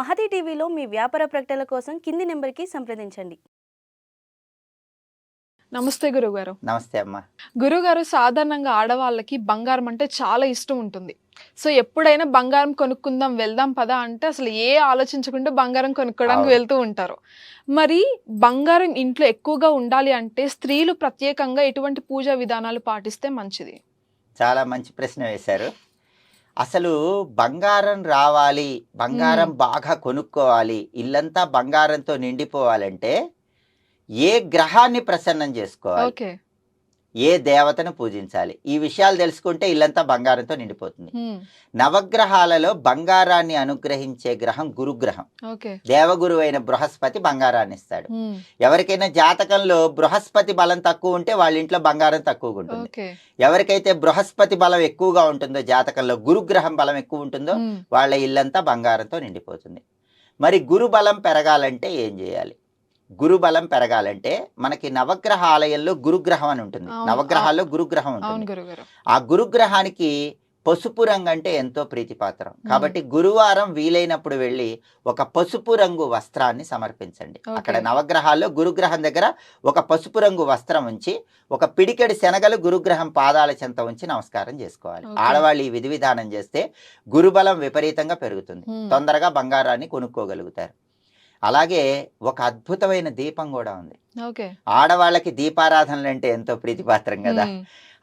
మహతి టీవీలో మీ వ్యాపార ప్రకటనల కోసం కింది నెంబర్కి సంప్రదించండి. నమస్తే గురుగారు నమస్తే అమ్మా. గురుగారు సాధారణంగా ఆడవాళ్ళకి బంగారం అంటే చాలా ఇష్టం ఉంటుంది. సో ఎప్పుడైనా బంగారం కొనుక్కుందాం వెళ్దాం పదా అంటే అసలు ఏ ఆలోచించకుండా బంగారం కొనుక్కోవడానికి. వెళ్తూ ఉంటారు. మరి బంగారం ఇంట్లో ఎక్కువగా ఉండాలి అంటే స్త్రీలు ప్రత్యేకంగా ఎటువంటి పూజా విధానాలు పాటిస్తే మంచిది? చాలా మంచి ప్రశ్న వేశారు. అసలు బంగారం రావాలి బంగారం బాగా కొనుక్కోవాలి ఇల్లంతా బంగారంతో నిండిపోవాలంటే ఏ గ్రహాన్ని ప్రసన్నం చేసుకోవాలి? ఏ దేవతను పూజించాలి? ఈ విషయాలు తెలుసుకుంటే ఇల్లంతా బంగారంతో నిండిపోతుంది. నవగ్రహాలలో బంగారాన్ని అనుగ్రహించే గ్రహం గురుగ్రహం. దేవగురు అయిన బృహస్పతి బంగారాన్ని ఇస్తాడు. ఎవరికైనా జాతకంలో బృహస్పతి బలం తక్కువ ఉంటే వాళ్ళ ఇంట్లో బంగారం తక్కువగా ఉంటుంది. ఎవరికైతే బృహస్పతి బలం ఎక్కువగా ఉంటుందో జాతకంలో గురుగ్రహం బలం ఎక్కువ ఉంటుందో వాళ్ళ ఇల్లంతా బంగారంతో నిండిపోతుంది. మరి గురు బలం పెరగాలంటే ఏం చేయాలి? గురు బలం పెరగాలంటే మనకి నవగ్రహ ఆలయంలో గురుగ్రహం అని ఉంటుంది. నవగ్రహాల్లో గురుగ్రహం ఉంటుంది. ఆ గురుగ్రహానికి పసుపు రంగు అంటే ఎంతో ప్రీతిపాత్రం. కాబట్టి గురువారం వీలైనప్పుడు వెళ్ళి ఒక పసుపు రంగు వస్త్రాన్ని సమర్పించండి. అక్కడ నవగ్రహాల్లో గురుగ్రహం దగ్గర ఒక పసుపు రంగు వస్త్రం ఉంచి ఒక పిడికెడి శనగలు గురుగ్రహం పాదాల చెంత ఉంచి నమస్కారం చేసుకోవాలి. ఆడవాళ్ళు ఈ విధి విధానం చేస్తే గురుబలం విపరీతంగా పెరుగుతుంది. తొందరగా బంగారాన్ని కొనుక్కోగలుగుతారు. అలాగే ఒక అద్భుతమైన దీపం కూడా ఉంది. ఆడవాళ్ళకి దీపారాధనలు అంటే ఎంతో ప్రీతిపాత్రం కదా.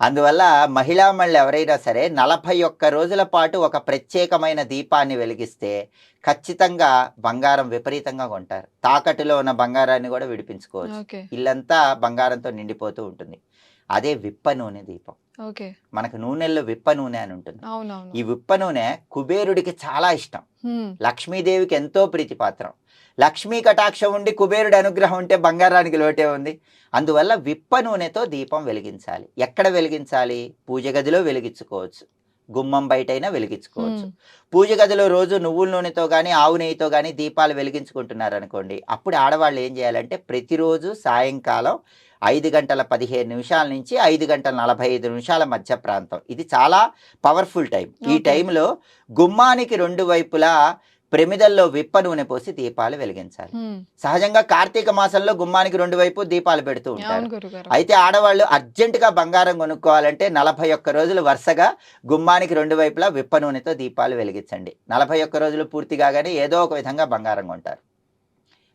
అందువల్ల మహిళా మళ్ళీ ఎవరైనా సరే నలభై ఒక్క రోజుల పాటు ఒక ప్రత్యేకమైన దీపాన్ని వెలిగిస్తే ఖచ్చితంగా బంగారం విపరీతంగా కొంటారు. తాకట్టులో ఉన్న బంగారాన్ని కూడా విడిపించుకోవచ్చు. ఇల్లంతా బంగారంతో నిండిపోతూ ఉంటుంది. అదే విప్ప నూనె దీపం. ఓకే. మనకు నూనెల్లో విప్ప నూనె అని ఉంటుంది. ఈ విప్ప నూనె కుబేరుడికి చాలా ఇష్టం. లక్ష్మీదేవికి ఎంతో ప్రీతిపాత్రం. లక్ష్మీ కటాక్షం ఉండి కుబేరుడి అనుగ్రహం ఉంటే బంగారానికి లోటే ఉంది. అందువల్ల విప్ప నూనెతో దీపం వెలిగించాలి. ఎక్కడ వెలిగించాలి? పూజ గదిలో వెలిగించుకోవచ్చు. గుమ్మం బయటైనా వెలిగించుకోవచ్చు. పూజ గదిలో రోజు నువ్వుల నూనెతో కానీ ఆవు నెయ్యితో కానీ దీపాలు వెలిగించుకుంటున్నారు అనుకోండి అప్పుడు ఆడవాళ్ళు ఏం చేయాలంటే ప్రతిరోజు సాయంకాలం ఐదు గంటల పదిహేను నిమిషాల నుంచి ఐదు గంటల నలభై ఐదు నిమిషాల మధ్య ప్రాంతం ఇది చాలా పవర్ఫుల్ టైం ఈ. టైంలో గుమ్మానికి రెండు వైపులా ప్రమిదల్లో విప్ప నూనె పోసి దీపాలు వెలిగించాలి. సహజంగా కార్తీక మాసంలో గుమ్మానికి రెండు వైపు దీపాలు పెడుతూ ఉంటారు. అయితే ఆడవాళ్ళు అర్జెంటుగా బంగారం కొనుక్కోవాలంటే నలభై ఒక్క రోజులు వరుసగా గుమ్మానికి రెండు వైపులా విప్ప నూనెతో దీపాలు వెలిగించండి. నలభై ఒక్క రోజులు పూర్తి కాగానే ఏదో ఒక విధంగా బంగారం కొంటారు.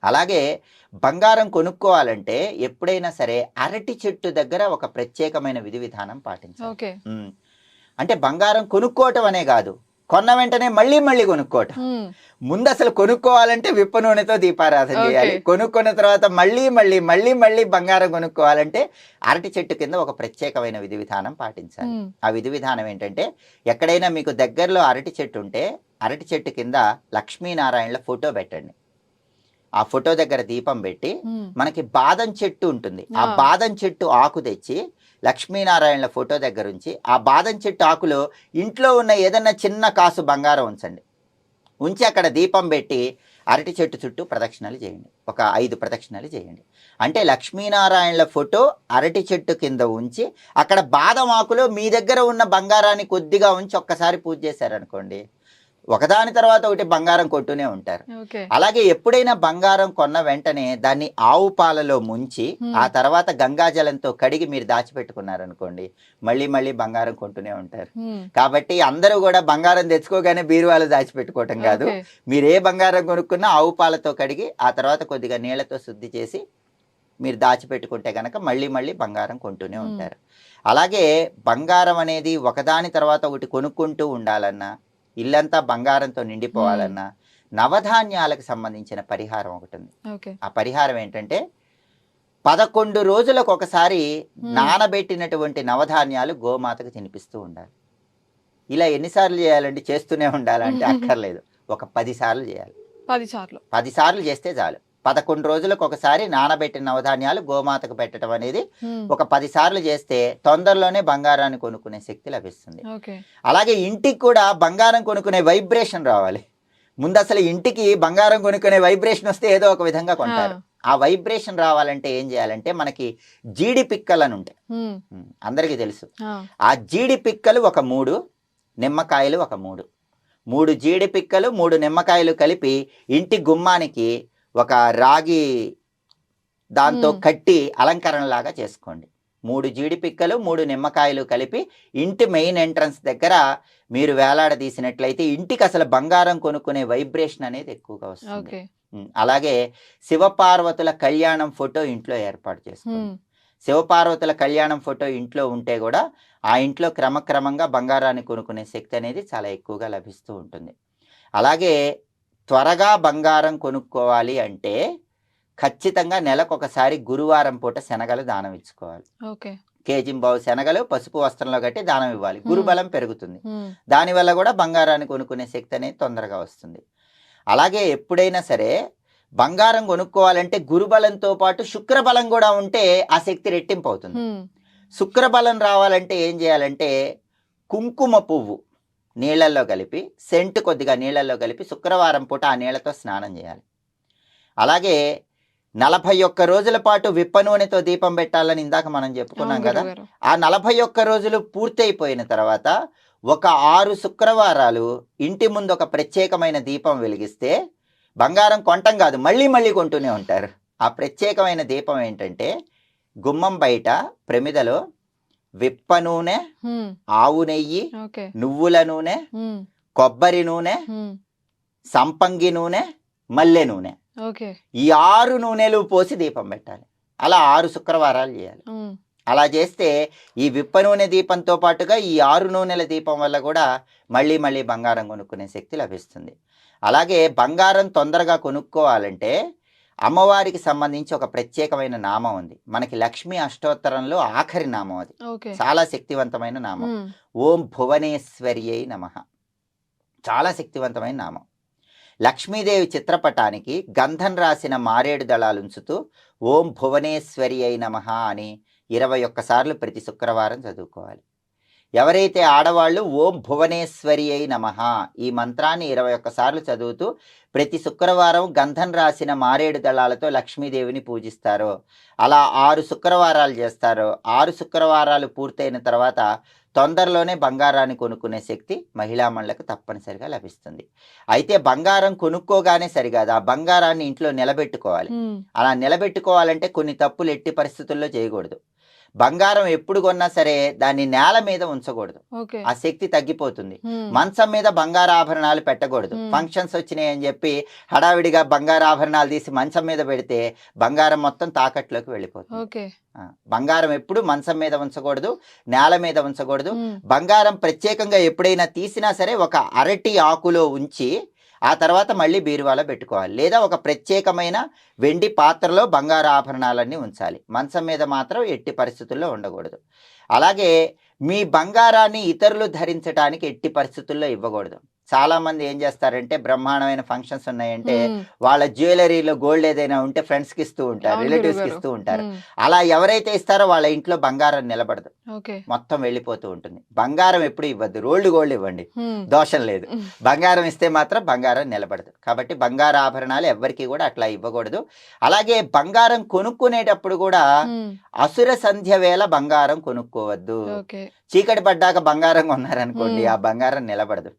అలాగే బంగారం కొనుక్కోవాలంటే ఎప్పుడైనా సరే అరటి చెట్టు దగ్గర ఒక ప్రత్యేకమైన విధి విధానం పాటించాలి. అంటే బంగారం కొనుక్కోవటం అనే కాదు. కొన్న వెంటనే మళ్ళీ మళ్ళీ కొనుక్కోవటం. ముందు అసలు కొనుక్కోవాలంటే విప్ప నూనెతో దీపారాధన. చేయాలి కొనుక్కున్న తర్వాత మళ్ళీ మళ్ళీ మళ్ళీ మళ్ళీ బంగారం కొనుక్కోవాలంటే అరటి చెట్టు కింద ఒక ప్రత్యేకమైన విధి విధానం పాటించాలి. ఆ విధి విధానం ఏంటంటే ఎక్కడైనా మీకు దగ్గరలో అరటి చెట్టు ఉంటే అరటి చెట్టు కింద లక్ష్మీనారాయణల ఫోటో పెట్టండి ఆ ఫోటో దగ్గర దీపం పెట్టి. మనకి బాదం చెట్టు ఉంటుంది ఆ ఆ. బాదం చెట్టు ఆకు తెచ్చి లక్ష్మీనారాయణల ఫోటో దగ్గర ఉంచి ఆ బాదం చెట్టు ఆకులో ఇంట్లో ఉన్న ఏదన్నా చిన్న కాసు బంగారం ఉంచండి ఉంచి అక్కడ దీపం పెట్టి అరటి చెట్టు చుట్టూ ప్రదక్షిణలు చేయండి ఒక ఐదు ప్రదక్షిణలు చేయండి అంటే లక్ష్మీనారాయణల ఫోటో అరటి చెట్టు కింద ఉంచి అక్కడ బాదం ఆకులో మీ దగ్గర ఉన్న బంగారాన్ని కొద్దిగా ఉంచి ఒక్కసారి పూజ చేశారనుకోండి ఒకదాని తర్వాత ఒకటి బంగారం కొట్టునే ఉంటారు అలాగే ఎప్పుడైనా బంగారం కొన్న వెంటనే దాన్ని ఆవు పాలలో ముంచి. ఆ తర్వాత గంగాజలంతో కడిగి మీరు దాచిపెట్టుకున్నారనుకోండి మళ్ళీ మళ్ళీ బంగారం కొంటూనే ఉంటారు. కాబట్టి అందరూ కూడా బంగారం తెచ్చుకోగానే బీరువాలో దాచిపెట్టుకోవటం కాదు. మీరు ఏ బంగారం కొనుక్కున్నా ఆవు పాలతో కడిగి ఆ తర్వాత కొద్దిగా నీళ్ళతో శుద్ధి చేసి మీరు దాచిపెట్టుకుంటే గనక మళ్ళీ మళ్ళీ బంగారం కొంటూనే. ఉంటారు అలాగే బంగారం అనేది ఒకదాని తర్వాత ఒకటి కొనుక్కుంటూ ఉండాలన్నా ఇల్లంతా బంగారంతో నిండిపోవాలన్నా నవధాన్యాలకు సంబంధించిన పరిహారం ఒకటి ఉంది. ఆ పరిహారం ఏంటంటే పదకొండు రోజులకు ఒకసారి. నానబెట్టినటువంటి నవధాన్యాలు గోమాతకు తినిపిస్తూ ఉండాలి. ఇలా ఎన్నిసార్లు చేయాలంటే చేస్తూనే ఉండాలంటే అక్కర్లేదు. ఒక పది సార్లు చేయాలి. పది సార్లు. పది సార్లు చేస్తే చాలు. పదకొండు రోజులకు ఒకసారి నానబెట్టిన నవధాన్యాలు గోమాతకు పెట్టడం అనేది. ఒక పది సార్లు చేస్తే తొందరలోనే బంగారాన్ని కొనుక్కునే శక్తి లభిస్తుంది. అలాగే ఇంటికి కూడా బంగారం కొనుక్కునే వైబ్రేషన్ రావాలి. ముందు అసలు ఇంటికి బంగారం కొనుక్కునే వైబ్రేషన్ వస్తే ఏదో ఒక విధంగా కొంటారు. ఆ. వైబ్రేషన్ రావాలంటే ఏం చేయాలంటే మనకి జీడి పిక్కలు అని ఉంటాయి. అందరికీ తెలుసు. ఆ. ఆ జీడి పిక్కలు ఒక మూడు నిమ్మకాయలు ఒక మూడు. మూడు జీడి పిక్కలు మూడు నిమ్మకాయలు కలిపి ఇంటి గుమ్మానికి ఒక రాగి దాంతో. కట్టి అలంకరణలాగా చేసుకోండి. మూడు జీడి పిక్కలు మూడు నిమ్మకాయలు కలిపి ఇంటి మెయిన్ ఎంట్రన్స్ దగ్గర మీరు వేలాడదీసినట్లయితే ఇంటికి అసలు బంగారం కొనుక్కునే వైబ్రేషన్ అనేది ఎక్కువగా వస్తుంది. అలాగే శివపార్వతుల కళ్యాణం ఫోటో ఇంట్లో ఏర్పాటు చేసుకోండి. శివపార్వతుల కళ్యాణం ఫోటో ఇంట్లో ఉంటే కూడా ఆ ఇంట్లో క్రమక్రమంగా బంగారాన్ని కొనుక్కునే శక్తి అనేది చాలా ఎక్కువగా లభిస్తూ ఉంటుంది. అలాగే త్వరగా బంగారం కొనుక్కోవాలి అంటే ఖచ్చితంగా నెలకు ఒకసారి గురువారం పూట శనగలు దానం ఇచ్చుకోవాలి. ఓకే. కేజింబావు శనగలు పసుపు వస్త్రంలో కట్టి దానం ఇవ్వాలి. గురుబలం పెరుగుతుంది. దానివల్ల కూడా బంగారాన్ని కొనుక్కునే శక్తి అనేది తొందరగా వస్తుంది. అలాగే ఎప్పుడైనా సరే బంగారం కొనుక్కోవాలంటే గురుబలంతో పాటు శుక్రబలం కూడా ఉంటే ఆ శక్తి రెట్టింపు అవుతుంది. శుక్రబలం రావాలంటే ఏం చేయాలంటే కుంకుమ పువ్వు నీళ్ళల్లో కలిపి సెంట్ కొద్దిగా నీళ్ళల్లో కలిపి శుక్రవారం పూట ఆ నీళ్ళతో స్నానం చేయాలి అలాగే నలభై ఒక్క రోజుల పాటు విప్ప నూనెతో దీపం పెట్టాలని ఇందాక మనం చెప్పుకున్నాం కదా. ఆ నలభై ఒక్క రోజులు పూర్తయిపోయిన తర్వాత ఒక ఆరు శుక్రవారాలు ఇంటి ముందు ఒక ప్రత్యేకమైన దీపం వెలిగిస్తే బంగారం కొంటం కాదు మళ్ళీ మళ్ళీ కొంటూనే ఉంటారు ఆ ప్రత్యేకమైన దీపం ఏంటంటే గుమ్మం బయట ప్రమిదలో విప్ప నూనె ఆవు నెయ్యి నువ్వుల నూనె కొబ్బరి నూనె సంపంగి నూనె మల్లె నూనె. ఈ ఆరు నూనెలు పోసి దీపం పెట్టాలి. అలా ఆరు శుక్రవారాలు చేయాలి. అలా చేస్తే ఈ విప్ప నూనె దీపంతో పాటుగా ఈ ఆరు నూనెల దీపం వల్ల కూడా మళ్ళీ మళ్ళీ బంగారం కొనుక్కునే శక్తి లభిస్తుంది. అలాగే బంగారం తొందరగా కొనుక్కోవాలంటే అమ్మవారికి సంబంధించి ఒక ప్రత్యేకమైన నామం ఉంది. మనకి లక్ష్మీ అష్టోత్తరంలో ఆఖరి నామం అది. చాలా శక్తివంతమైన నామం. ఓం భువనేశ్వర్యై నమ. చాలా శక్తివంతమైన నామం. లక్ష్మీదేవి చిత్రపటానికి గంధం రాసిన మారేడు దళాలు ఉంచుతూ ఓం భువనేశ్వరి అయి నమ అని ఇరవై ఒక్కసార్లు ప్రతి శుక్రవారం చదువుకోవాలి. ఎవరైతే ఆడవాళ్ళు ఓం భువనేశ్వరి అయి నమ ఈ మంత్రాన్ని ఇరవై ఒక్కసార్లు చదువుతూ ప్రతి శుక్రవారం గంధం రాసిన మారేడు దళాలతో లక్ష్మీదేవిని పూజిస్తారో. అలా ఆరు శుక్రవారాలు చేస్తారో. ఆరు శుక్రవారాలు పూర్తయిన తర్వాత తొందరలోనే బంగారాన్ని కొనుక్కునే శక్తి మహిళా మనులకు తప్పనిసరిగా లభిస్తుంది. అయితే బంగారం కొనుక్కోగానే సరికాదు ఆ బంగారాన్ని ఇంట్లో నిలబెట్టుకోవాలి. అలా నిలబెట్టుకోవాలంటే కొన్ని తప్పులు ఎట్టి పరిస్థితుల్లో చేయకూడదు. బంగారం ఎప్పుడు కొన్నా సరే దాన్ని నేల మీద ఉంచకూడదు. ఆ శక్తి తగ్గిపోతుంది. మంచం మీద బంగారు ఆభరణాలు పెట్టకూడదు. ఫంక్షన్స్ వచ్చినాయి అని చెప్పి హడావిడిగా బంగారు ఆభరణాలు తీసి మంచం మీద పెడితే బంగారం మొత్తం తాకట్లోకి వెళ్ళిపోతుంది. బంగారం ఎప్పుడు మంచం మీద ఉంచకూడదు నేల మీద ఉంచకూడదు. బంగారం ప్రత్యేకంగా ఎప్పుడైనా తీసినా సరే ఒక అరటి ఆకులో ఉంచి ఆ తర్వాత మళ్ళీ బీరువాలో పెట్టుకోవాలి. లేదా ఒక ప్రత్యేకమైన వెండి పాత్రలో బంగారు ఆభరణాలన్నీ ఉంచాలి. మంచం మీద మాత్రం ఎట్టి పరిస్థితుల్లో ఉండకూడదు. అలాగే మీ బంగారాన్ని ఇతరులు ధరించడానికి ఎట్టి పరిస్థితుల్లో ఇవ్వకూడదు. చాలా మంది ఏం చేస్తారంటే బ్రహ్మాండమైన ఫంక్షన్స్ ఉన్నాయంటే వాళ్ళ జ్యువెలరీలో గోల్డ్ ఏదైనా ఉంటే ఫ్రెండ్స్కి ఇస్తూ ఉంటారు రిలేటివ్స్కి. ఇస్తూ ఉంటారు. అలా ఎవరైతే ఇస్తారో వాళ్ళ ఇంట్లో బంగారం నిలబడదు. మొత్తం వెళ్ళిపోతూ ఉంటుంది. బంగారం ఎప్పుడు ఇవ్వద్దు. రోల్డ్ గోల్డ్ ఇవ్వండి. దోషం లేదు. బంగారం ఇస్తే మాత్రం బంగారం నిలబడదు. కాబట్టి బంగారు ఆభరణాలు ఎవ్వరికి కూడా అట్లా ఇవ్వకూడదు. అలాగే బంగారం కొనుక్కునేటప్పుడు కూడా అసుర సంధ్య వేళ బంగారం కొనుక్కోవద్దు. చీకటి పడ్డాక బంగారం కొన్నారనుకోండి. ఆ బంగారం నిలబడదు.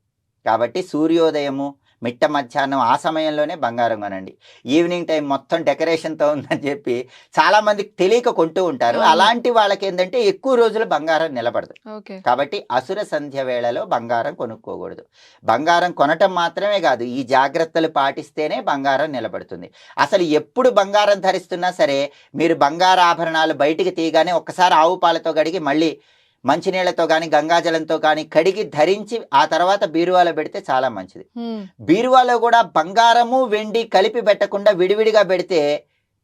కాబట్టి సూర్యోదయము మిట్ట మధ్యాహ్నం ఆ సమయంలోనే బంగారం కొనండి. ఈవినింగ్ టైం మొత్తం డెకరేషన్తో ఉందని చెప్పి చాలా మందికి తెలియక కొంటూ ఉంటారు. అలాంటి వాళ్ళకి ఏంటంటే ఎక్కువ రోజులు బంగారం నిలబడదు. కాబట్టి అసుర సంధ్య వేళలో బంగారం కొనుక్కోకూడదు. బంగారం కొనటం మాత్రమే కాదు ఈ జాగ్రత్తలు పాటిస్తేనే బంగారం నిలబడుతుంది. అసలు ఎప్పుడు బంగారం ధరిస్తున్నా సరే మీరు బంగారు ఆభరణాలు బయటికి తీయగానే ఒక్కసారి ఆవు పాలతో కడిగి మళ్ళీ మంచినీళ్ళతో కానీ గంగాజలంతో కానీ కడిగి ధరించి ఆ తర్వాత బీరువాలో పెడితే చాలా మంచిది. బీరువాలో కూడా బంగారము వెండి కలిపి పెట్టకుండా విడివిడిగా పెడితే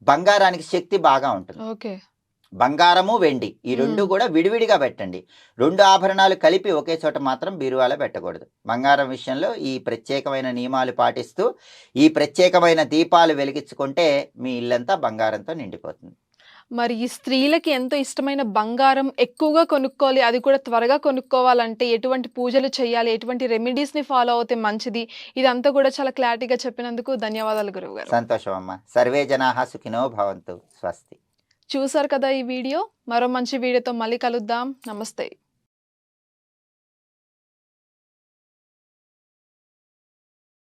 బంగారానికి శక్తి బాగా ఉంటుంది. బంగారము వెండి ఈ రెండు. కూడా విడివిడిగా పెట్టండి. రెండు ఆభరణాలు కలిపి ఒకే చోట మాత్రం బీరువాలో పెట్టకూడదు. బంగారం విషయంలో ఈ ప్రత్యేకమైన నియమాలు పాటిస్తూ ఈ ప్రత్యేకమైన దీపాలు వెలిగించుకుంటే మీ ఇల్లంతా బంగారంతో నిండిపోతుంది. మరి ఈ స్త్రీలకి ఎంతో ఇష్టమైన బంగారం ఎక్కువగా కొనుక్కోవాలి అది కూడా త్వరగా కొనుక్కోవాలంటే ఎటువంటి పూజలు చేయాలి ఎటువంటి రెమెడీస్ని ఫాలో అవుతే మంచిది? ఇదంతా కూడా చాలా క్లారిటీగా చెప్పినందుకు ధన్యవాదాలు గురువు గారు సంతోషం అమ్మ. సర్వే జనాహ సుఖినో భవంతు. స్వస్తి. చూసారు కదా ఈ వీడియో? మరో మంచి వీడియోతో మళ్ళీ కలుద్దాం. నమస్తే.